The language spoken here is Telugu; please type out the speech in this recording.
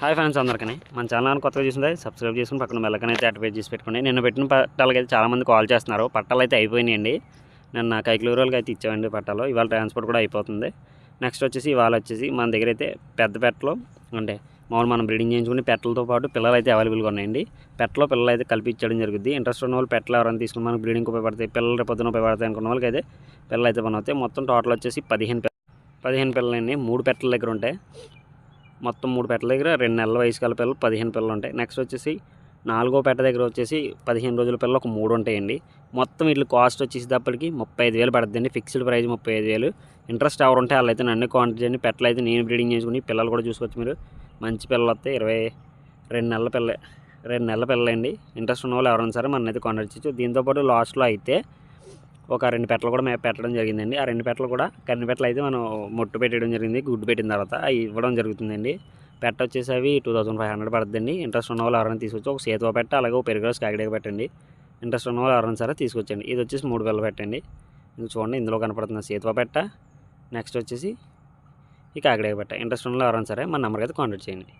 హాయ్ ఫ్రెండ్స్ అందరికీ. మన ఛానల్ కొత్తగా చూసిందే? సబ్స్క్రైబ్ చేసుకుని పక్కన బెల్లకన్ అయితే యాక్టివేట్ చేసి పెట్టుకోండి. నేను పెట్టిన పట్టాలకి అయితే చాలామంది కాల్ చేస్తున్నారు. పట్టాలు అయితే అయిపోయినాయండి. నిన్న కైకిలూరులకి అయితే ఇచ్చామండి పట్టాలు. ఇవాళ ట్రాన్స్పోర్ట్ కూడా అయిపోతుంది. నెక్స్ట్ వచ్చేసి ఇవాళ వచ్చేసి మన దగ్గర అయితే పెద్ద పెట్టలు అంటే మామూలు మనం బ్రీడింగ్ చేయించుకుని పెట్టలతో పాటు పిల్లలు అయితే అవైలబుల్గా ఉన్నాయండి. పెట్టలో పిల్లలు అయితే కల్పించడం జరుగుద్ది. ఇంట్రెస్ట్ ఉన్న వాళ్ళు పెట్టలు ఎవరైనా తీసుకుని మనకు బ్రీడింగ్ ఉపయోగపడతాయి. పిల్లలు పొద్దున ఉపయోగపడతాయి అనుకున్న వాళ్ళకి అయితే పిల్లలు అయితే పని మొత్తం టోటల్ వచ్చేసి పదిహేను పదిహేను పిల్లలండి. మూడు పెట్టల దగ్గర ఉంటాయి. మొత్తం మూడు పెట్టల దగ్గర రెండు నెలల వయసు గల పిల్లలు పదిహేను పిల్లలు ఉంటాయి. నెక్స్ట్ వచ్చేసి నాలుగో పెట్ట దగ్గర వచ్చేసి పదిహేను రోజుల పిల్లలు ఒక మూడు ఉంటాయండి. మొత్తం వీటి కాస్ట్ వచ్చేసేటప్పటికి ముప్పై ఐదు వేలు పడుతుందండి. ఫిక్స్డ్ ప్రైస్ ముప్పై ఐదు వేలు. ఇంట్రెస్ట్ ఎవరు ఉంటే వాళ్ళైతే నన్ను కాంటాక్ట్ చేయండి. పెట్టలు అయితే నేను బ్రీడింగ్ చేసుకుని పిల్లలు కూడా చూసుకోవచ్చు మీరు. మంచి పిల్లలు వస్తే ఇరవై రెండు నెలల పిల్ల రెండు నెలల పిల్లలండి. ఇంట్రెస్ట్ ఉన్న వాళ్ళు ఎవరైనా సరే మన అయితే కాంటాక్ట్ చేయొచ్చు దీంతోపాటు లాస్ట్లో అయితే ఒక రెండు పెట్టలు కూడా మేము పెట్టడం జరిగిందండి. ఆ రెండు పెట్టలు కూడా కన్ని పెట్టలు అయితే మనం మొట్టు పెట్టడం జరిగింది. గుడ్డు పెట్టిన తర్వాత అవి ఇవ్వడం జరుగుతుందండి. పెట్ట వచ్చేసి అవి టూ థౌసండ్ ఫైవ్ హండ్రెడ్ పడుతుందండి. ఇంట్రెస్ట్ ఉన్న వాళ్ళు ఎవరైనా తీసుకొచ్చి ఒక సేతువ పెట్ట అలాగే ఒక పెరుగు కాకిడేగా పెట్టండి. ఇంట్రెస్ట్ ఉన్న వాళ్ళు ఎవరైనా సరే తీసుకొచ్చండి. ఇది వచ్చేసి మూడు పిల్లలు పెట్టండి. ఇది చూడండి ఇందులో కనపడుతుంది సేతువ పెట్ట. నెక్స్ట్ వచ్చేసి ఈ కాకిడేగా పెట్ట. ఇంట్రెస్ట్ ఉన్న వాళ్ళు ఎవరైనా సరే మన నెంబర్కి అయితే కాంటాక్ట్ చేయండి.